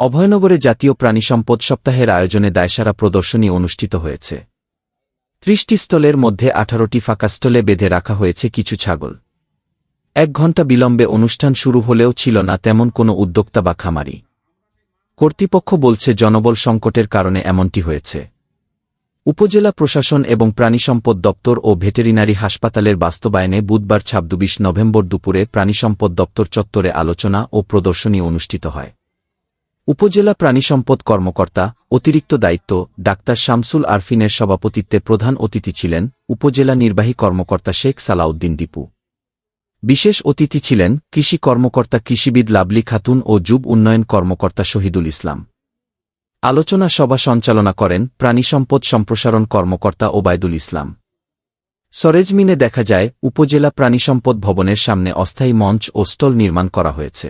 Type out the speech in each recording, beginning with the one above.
অভয়নগরে জাতীয় প্রাণী সম্পদ সপ্তাহের আয়োজনে দায়সারা প্রদর্শনী অনুষ্ঠিত হয়েছে। ত্রিশটি স্টলের মধ্যে আঠারোটি ফাঁকা স্টলে বেঁধে রাখা হয়েছে কিছু ছাগল। এক ঘণ্টা বিলম্বে অনুষ্ঠান শুরু হলেও ছিল না তেমন কোনো উদ্যোক্তা বা খামারি। কর্তৃপক্ষ বলছে জনবল সংকটের কারণে এমনটি হয়েছে। উপজেলা প্রশাসন এবং প্রাণিসম্পদ দপ্তর ও ভেটেরিনারি হাসপাতালের বাস্তবায়নে বুধবার ছাব্বিশ নভেম্বর দুপুরে প্রাণিসম্পদ দপ্তর চত্বরে আলোচনা ও প্রদর্শনী অনুষ্ঠিত হয়। উপজেলা প্রাণিসম্পদ কর্মকর্তা, অতিরিক্ত দায়িত্ব, ডাক্তার শামসুল আরফিনের সভাপতিত্বে প্রধান অতিথি ছিলেন উপজেলা নির্বাহী কর্মকর্তা শেখ সালাউদ্দিন দীপু। বিশেষ অতিথি ছিলেন কৃষি কর্মকর্তা কৃষিবিদ লাবলি খাতুন ও যুব উন্নয়ন কর্মকর্তা শহীদুল ইসলাম। আলোচনা সভা সঞ্চালনা করেন প্রাণিসম্পদ সম্প্রসারণ কর্মকর্তা ওবায়দুল ইসলাম। সরেজমিনে দেখা যায়, উপজেলা প্রাণিসম্পদ ভবনের সামনে অস্থায়ী মঞ্চ ও স্টল নির্মাণ করা হয়েছে।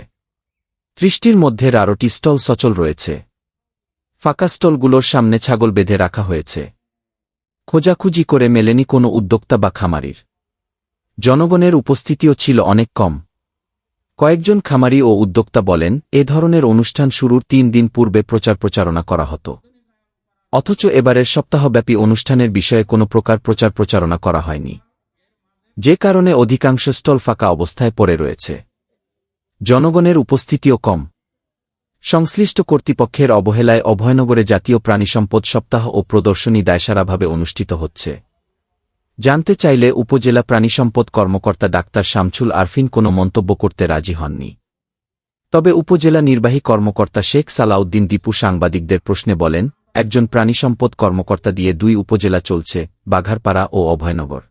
ত্রিশটির মধ্যে আরোটি স্টল সচল রয়েছে। ফাঁকা স্টলগুলোর সামনে ছাগল বেঁধে রাখা হয়েছে। খোঁজাখুঁজি করে মেলেনি কোনো উদ্যোক্তা বা খামারির। জনগণের উপস্থিতিও ছিল অনেক কম। কয়েকজন খামারি ও উদ্যোক্তা বলেন, এ ধরনের অনুষ্ঠান শুরুর তিন দিন পূর্বে প্রচার প্রচারণা করা হতো। অথচ এবারের সপ্তাহব্যাপী অনুষ্ঠানের বিষয়ে কোনো প্রকার প্রচার প্রচারণা করা হয়নি। যে কারণে অধিকাংশ স্টল ফাঁকা অবস্থায় পড়ে রয়েছে। জনগণের উপস্থিতিও কম। সংশ্লিষ্ট কর্তৃপক্ষের অবহেলায় অভয়নগরে জাতীয় প্রাণিসম্পদ সপ্তাহ ও প্রদর্শনী দায়সারাভাবে অনুষ্ঠিত হচ্ছে। জানতে চাইলে উপজেলা প্রাণিসম্পদ কর্মকর্তা ডাক্তার শামছুল আরফিন কোনো মন্তব্য করতে রাজি হননি। তবে উপজেলা নির্বাহী কর্মকর্তা শেখ সালাউদ্দিন দীপু সাংবাদিকদের প্রশ্নে বলেন, একজন প্রাণিসম্পদ কর্মকর্তা দিয়ে দুই উপজেলা চলছে, বাঘারপাড়া ও অভয়নগর।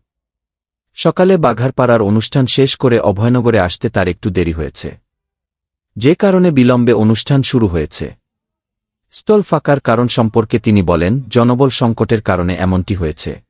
সকালে বাঘারপাড়ার অনুষ্ঠান শেষ করে অভয়নগরে আসতে তার একটু দেরি হয়েছে। যে কারণে বিলম্বে অনুষ্ঠান শুরু হয়েছে। স্টল ফাঁকার কারণ সম্পর্কে তিনি বলেন, জনবল সংকটের কারণে এমনটি হয়েছে।